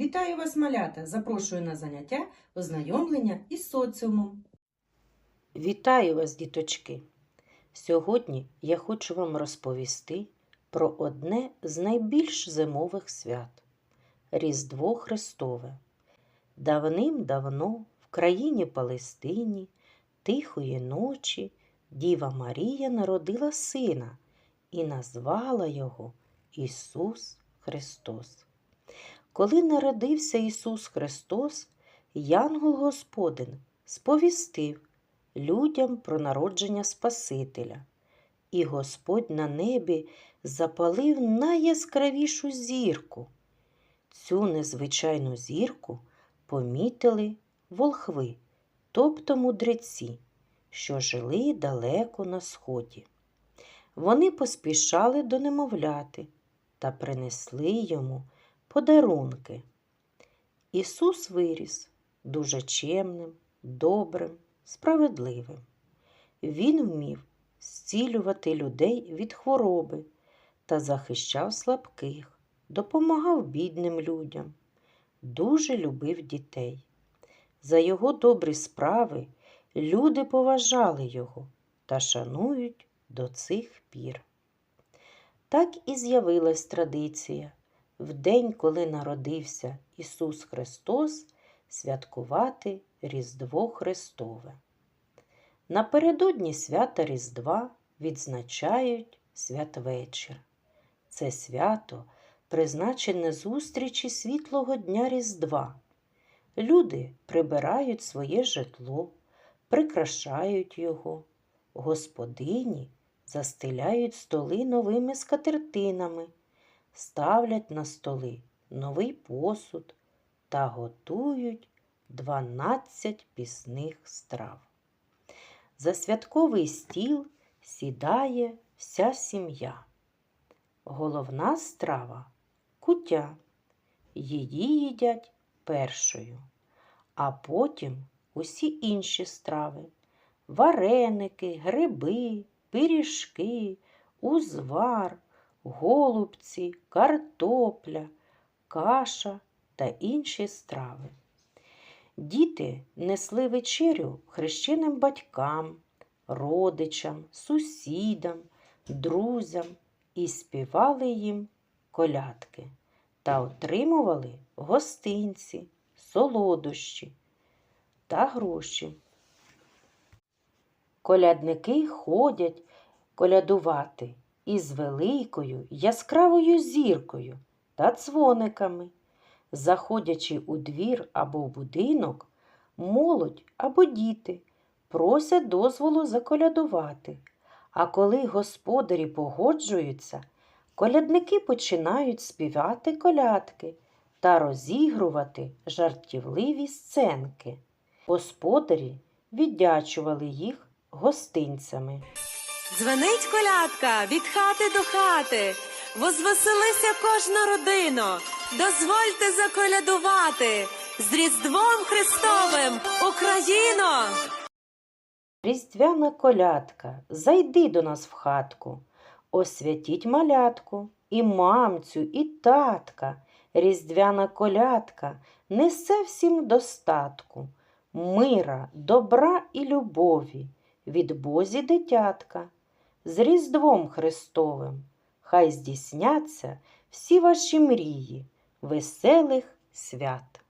Вітаю вас, малята! Запрошую на заняття ознайомлення із соціумом. Вітаю вас, діточки! Сьогодні я хочу вам розповісти про одне з найбільш зимових свят Різдво Христове. Давним-давно в країні Палестині тихої ночі Діва Марія народила сина і назвала його Ісус Христос. Коли народився Ісус Христос, Янгол Господин сповістив людям про народження Спасителя, і Господь на небі запалив найяскравішу зірку. Цю незвичайну зірку помітили волхви, тобто мудреці, що жили далеко на сході. Вони поспішали до немовляти та принесли йому подарунки. Ісус виріс дуже чемним, добрим, справедливим. Він вмів зцілювати людей від хвороби та захищав слабких, допомагав бідним людям, дуже любив дітей. За його добрі справи люди поважали його та шанують до цих пір. Так і з'явилась традиція в день, коли народився Ісус Христос, святкувати Різдво Христове. Напередодні свята Різдва відзначають святвечір. Це свято призначене зустрічі світлого дня Різдва. Люди прибирають своє житло, прикрашають його, господині застеляють столи новими скатертинами, ставлять на столи новий посуд та готують 12 пісних страв. За святковий стіл сідає вся сім'я. Головна страва куття. Її їдять першою, а потім усі інші страви вареники, гриби, пиріжки, узвар, голубці, картопля, каша та інші страви. Діти несли вечерю хрещеним батькам, родичам, сусідам, друзям і співали їм колядки та отримували гостинці, солодощі та гроші. Колядники ходять колядувати із великою яскравою зіркою та дзвониками. Заходячи у двір або в будинок, молодь або діти просять дозволу заколядувати. А коли господарі погоджуються, колядники починають співати колядки та розігрувати жартівливі сценки. Господарі віддячували їх гостинцями. Дзвенить колядка від хати до хати. Возвеселися кожна родина. Дозвольте заколядувати з Різдвом Христовим Україно! Різдвяна колядка, зайди до нас в хатку, освятіть малятку, і мамцю, і татка. Різдвяна колядка несе всім достатку, мира, добра і любові, від Бозі дитятка, з Різдвом Христовим. Хай здійсняться всі ваші мрії, веселих свят.